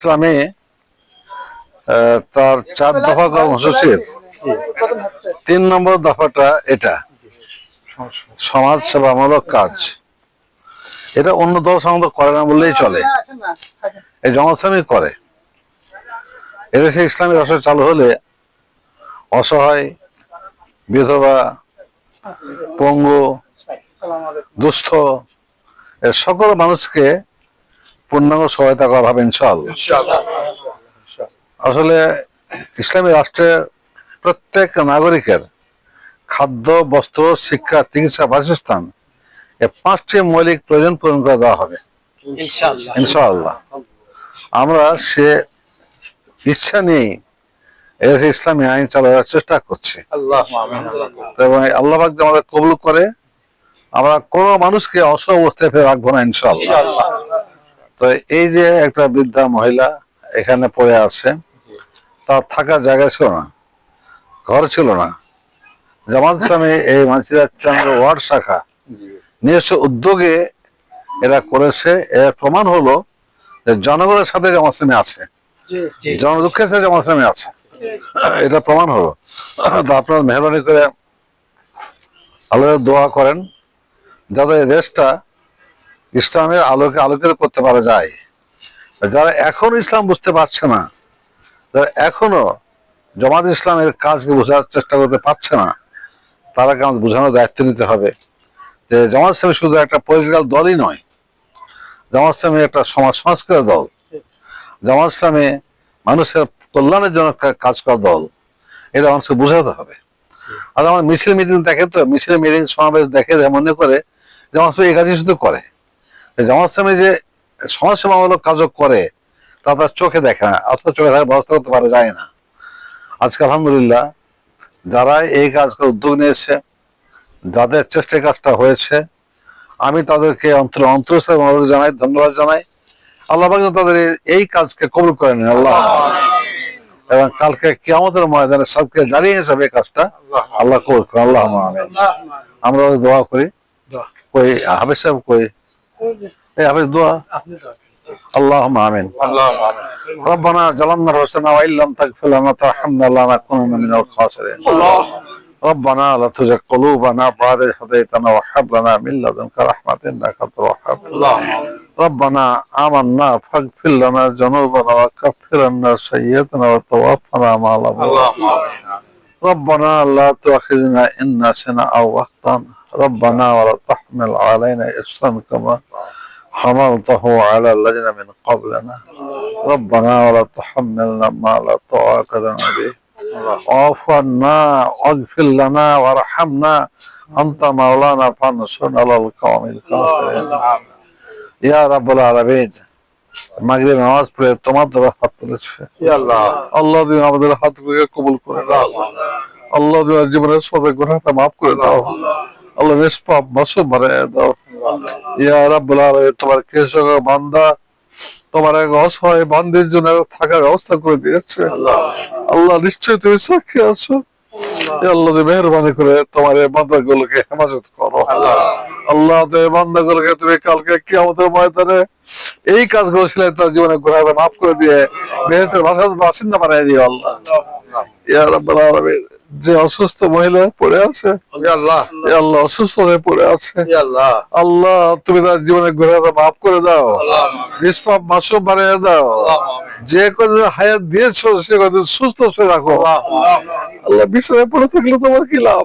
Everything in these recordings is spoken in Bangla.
ইসলামে তার চার দফা কর্মসূচির তিন নম্বর দফাটা এটা। সমাজ সেবামূলক কাজ। এটা অন্য দল সাধারণত করে না বললেই চলে। এই জনশ্রমিক করে। এদেশে ইসলামী রাষ্ট্র চালু হলে অসহায় বিধবা পঙ্গু দুস্থ সকল মানুষকে পূর্ণাঙ্গ সহায়তা করা হবে ইনশাআল্লাহ। আসলে ইসলামী রাষ্ট্রের প্রত্যেক নাগরিকের খাদ্য বস্ত্র শিক্ষা চিকিৎসা বাসস্থান এই পাঁচটি মৌলিক প্রয়োজন পূরণ করে দেওয়া হবে। ইনশাআল্লাহ। আমরা সে ইচ্ছা নিয়েই এদেশে ইসলামী আইন চালানোর চেষ্টা করছি। এবং আল্লাহ আমাদের কবুল করে আমরা কোনো মানুষকে অস অবস্থায় ফেলে রাখব না ইনশাআল্লাহ। তো এই যে একটা বৃদ্ধা মহিলা এখানে পড়ে আছে তার থাকার জায়গা ছিল না ঘর ছিল না। জামাত ইসলামী এই মানসিরাজ চন্দ্র ওয়ার্ড শাখা নিজস্ব উদ্যোগে এরা করেছে। এর প্রমাণ হলো যে জনগণের সাথে জামাত ইসলামী আছে। জনদুঃখের সাথে জামাত ইসলামী আছে। এটা প্রমাণ হলো। তো আপনার মেহরবানি করে আল্লাহ দোয়া করেন যাতে দেশটা ইসলামের আলোকে আলোকিত করতে পারা যায়। যারা এখনও ইসলাম বুঝতে পারছে না, যারা এখনও জামাত ইসলামের কাজকে বোঝার চেষ্টা করতে পারছে না তারাকে আমাদের বোঝানোর দায়িত্ব নিতে হবে? যে জামাত ইসলামী শুধু একটা পলিটিক্যাল দলই নয়, জামাত ইসলামী একটা সমাজ সংস্কার দল। জামাত ইসলামী মানুষের কল্যাণের জন্য কাজ করা দল। এটা মানুষকে বোঝাতে হবে। আর আমার মিছিল মিটিং দেখে তো, মিছিল মিটিং সমাবেশ দেখে মনে করে, জামাত এই কাজই শুধু করে। ইসলামী যে সমাজসেবামূলক কাজও করে তা তার চোখে দেখে না অথবা চোখে দেখার ব্যবস্থা করতে পারা যায় না। আজকে আলহামদুলিল্লাহ যারা এই কাজ করে উদ্যোগ নিয়েছে যাদের চেষ্টায় কাজটা হয়েছে আমি তাদেরকে অন্তর অন্তরস্থ জানাই ধন্যবাদ জানাই। আল্লাহ তাদের এই- কাজকে কবুল করে নেন আল্লাহ। এবং কালকে কিয়ামতের ময়দানে সবকে জানিয়ে হিসাবে এই কাজটা আল্লাহ কবুল করেন আল্লাহ আমরা দোয়া করি। কই সাহেব কই? إيه، يا الدعاء. اللهم آمين. اللهم آمين. ربنا ظلمنا رسلنا وإن لم تغفر لنا وترحمنا لنكون من الخاسرين. الله ربنا لا تزغ قلوبنا بعد إذ هديتنا وهب لنا من لدنك رحمة إنك أنت الوهاب. ربنا آمنا فاغفر لنا ذنوبنا وكفر عنا سيئاتنا وتوفنا مع الأبرار. ربنا لا تؤاخذنا إن نسينا أو أخطأنا. ربنا ولا تحمل علينا إصرا كما حملته على الذين من قبلنا ربنا ولا تحملنا ما لا طاقة لنا به واعف عنا واغفر لنا وارحمنا أنت مولانا فانصرنا على القوم الكافرين ইয়া রাব্বুল আলামিন মাগরিব নামাজ পড়ে তোমার দ্বারা হাত তুলেছে يا الله আল্লাহ তুমি আমাদের হাতগুলোকে কবুল করে দাও আল্লাহ তুমি আমার জীবনের সবে গুনাহটা মাফ করে দাও ইয়া রাব্বুল আলামিন, তোমার বান্দা অসহায় জন্য থাকার ব্যবস্থা করে দিয়েছে। আল্লাহ নিশ্চয়ই তুমি সাক্ষী আছো। আল্লাহ মেহরবানি করে তোমার এই বান্দাগুলোকে হেফাজত করো। আল্লাহ এই বান্দাগুলোকে তুমি কালকে কিয়ামতের ময়দানে এই কাজগুলো ছিল তার জীবনে গুনাহটা মাফ করে দিয়ে বেহেস্তের বাসিন্দা বানিয়ে দিও আল্লাহ। ইয়া যে অসুস্থ মহিলা পড়ে আছে আল্লাহ। অসুস্থ হয়ে পড়ে আছে। আল্লাহ। তুমি তার জীবনে ঘোরা মাফ করে দাও। নিষ্পাপ মাসুম বানিয়ে দাও। যে কদিন হায়াত দিয়েছ সে কদিন সুস্থ সে রাখো। আল্লাহ বিশ্বাস পড়ে থাকলে তোমার কি লাভ?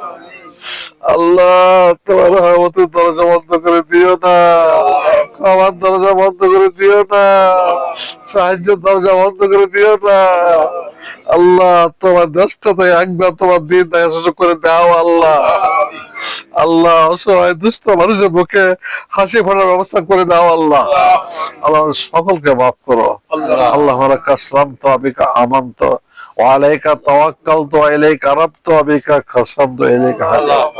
আল্লাহ তোমার রহমতের দরজা বন্ধ করে দিও না। আমার দরজা বন্ধ করে দিও না। সাহায্যের দরজা বন্ধ করে দিও না। আল্লাহ তোমার দেশটাতে একবার তোমার দিন দেখা সুযোগ করে দাও আল্লাহ। আল্লাহ অসহায় দুষ্ট মানুষের মুখে হাসি ফোটার ব্যবস্থা করে দাও আল্লাহ। আল্লাহ সকলকে মাফ করো। আল্লাহ। মালাকা আসলাম তো আবিকা আমান্ত। وعليك توكلت وإليك ربت وبك قسمت إليك حلفت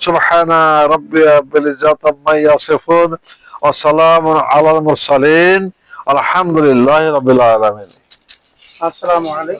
سبحان ربي رب العزة عما يصفون وسلام على المرسلين الحمد لله رب العالمين السلام عليكم